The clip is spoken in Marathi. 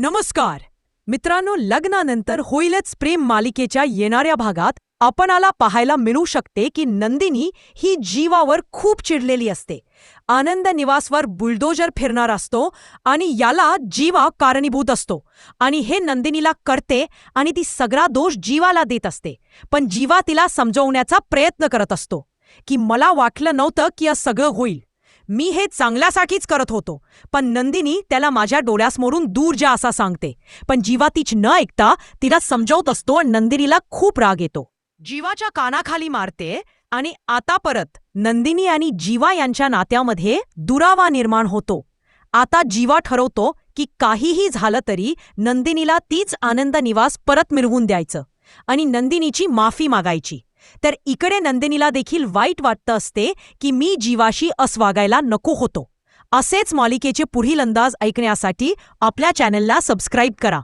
नमस्कार. मित्रांनो लग्नानंतर होईलच प्रेम मालिकेच्या येणाऱ्या भागात आपणाला पाहायला मिळू शकते की नंदिनी ही जीवावर खूप चिडलेली असते. आनंद निवासवर बुलडोजर फिरणार असतो आणि याला जीवा कारणीभूत असतो आणि हे नंदिनीला करते आणि ती सगळा दोष जीवाला देत असते. पण जीवा तिला समजवण्याचा प्रयत्न करत असतो की मला वाटलं नव्हतं की असं सगळं होईल. मी हे चांगल्यासाठीच करत होतो. पण नंदिनी त्याला माझ्या डोळ्यासमोरून दूर जा असा सांगते. पण जीवा तीच न ऐकता तिला समजावत असतो आणि नंदिनीला खूप राग येतो. जीवाच्या कानाखाली मारते आणि आता परत नंदिनी आणि जीवा यांच्या नात्यामध्ये दुरावा निर्माण होतो. आता जीवा ठरवतो की काहीही झालं तरी नंदिनीला तीच आनंद निवास परत मिळवून द्यायचं आणि नंदिनीची माफी मागायची. तर इकडे नंदिनीला देखील वाईट वाटतं असते की मी जीवाशी अस्वागायला नको होतो. असेच मालिकेचे पुढील अंदाज ऐकण्यासाठी आपल्या चॅनलला सबस्क्राईब करा.